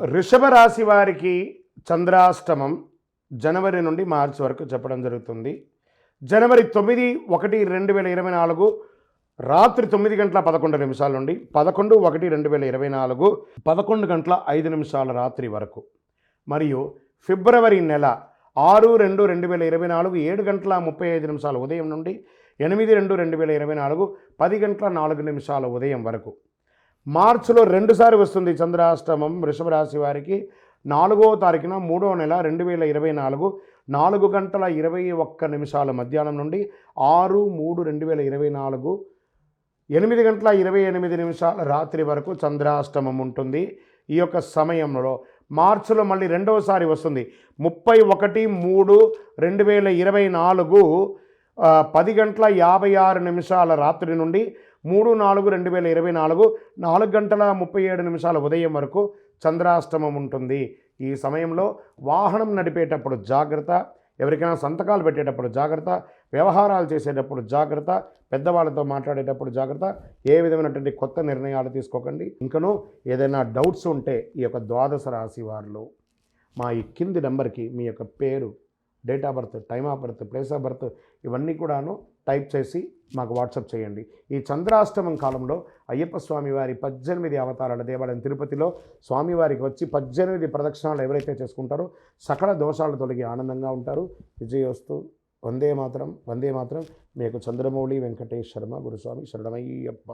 వృషభ రాశి వారికి చంద్రాష్టమం జనవరి నుండి మార్చి వరకు చెప్పడం జరుగుతుంది. జనవరి తొమ్మిది ఒకటి రెండు వేల ఇరవై నాలుగు రాత్రి తొమ్మిది గంటల పదకొండు నిమిషాల నుండి పదకొండు ఒకటి రెండు వేల ఇరవై నాలుగు పదకొండు గంటల ఐదు నిమిషాల రాత్రి వరకు. మరియు ఫిబ్రవరి నెల ఆరు రెండు రెండు వేల ఇరవై నాలుగు ఏడు గంటల ముప్పై ఐదు నిమిషాల ఉదయం నుండి ఎనిమిది రెండు రెండు వేల ఇరవై నాలుగు పది గంటల నాలుగు నిమిషాల ఉదయం వరకు. మార్చిలో రెండుసారి వస్తుంది చంద్రాష్టమం వృషభ రాశి వారికి. నాలుగో తారీఖున మూడో నెల రెండు వేల ఇరవై నాలుగు. నాలుగు గంటల ఇరవై ఒక్క నిమిషాల మధ్యాహ్నం నుండి ఆరు మూడు రెండు వేల ఇరవై నాలుగు. ఎనిమిది గంటల ఇరవై ఎనిమిది నిమిషాల రాత్రి వరకు చంద్రాష్టమం ఉంటుంది. ఈ యొక్క సమయంలో మార్చిలో మళ్ళీ రెండవసారి వస్తుంది. ముప్పై ఒకటి మూడు రెండు వేల ఇరవై నాలుగు పది గంటల యాభై ఆరు నిమిషాల రాత్రి నుండి మూడు నాలుగు రెండు వేల ఇరవై నాలుగు నాలుగు గంటల ముప్పై ఏడు నిమిషాల ఉదయం వరకు చంద్రాష్టమం ఉంటుంది. ఈ సమయంలో వాహనం నడిపేటప్పుడు జాగ్రత్త ఎవరికైనా సంతకాలు పెట్టేటప్పుడు జాగ్రత్త వ్యవహారాలు చేసేటప్పుడు జాగ్రత్త పెద్దవాళ్ళతో మాట్లాడేటప్పుడు జాగ్రత్త ఏ విధమైనటువంటి కొత్త నిర్ణయాలు తీసుకోకండి. ఇంకనూ ఏదైనా డౌట్స్ ఉంటే ఈ యొక్క ద్వాదశ రాశి వారిలో మా ఈ కింది నెంబర్కి మీ యొక్క పేరు date of birth time of birth place of birth ఇవన్నీ కూడాను టైప్ చేసి మాకు వాట్సాప్ చేయండి. ఈ చంద్రాష్టమం కాలంలో అయ్యప్ప స్వామి వారి పద్దెనిమిది అవతారాల దేవాలయం తిరుపతిలో స్వామివారికి వచ్చి పద్దెనిమిది ప్రదక్షిణాలు ఎవరైతే చేసుకుంటారో సకల దోషాలు తొలగి ఆనందంగా ఉంటారు. విజయోస్తు వందే మాత్రం వందే మాత్రం. మీకు చంద్రమౌళి వెంకటేష్ శర్మ గురుస్వామి శరణమయ్యప్ప.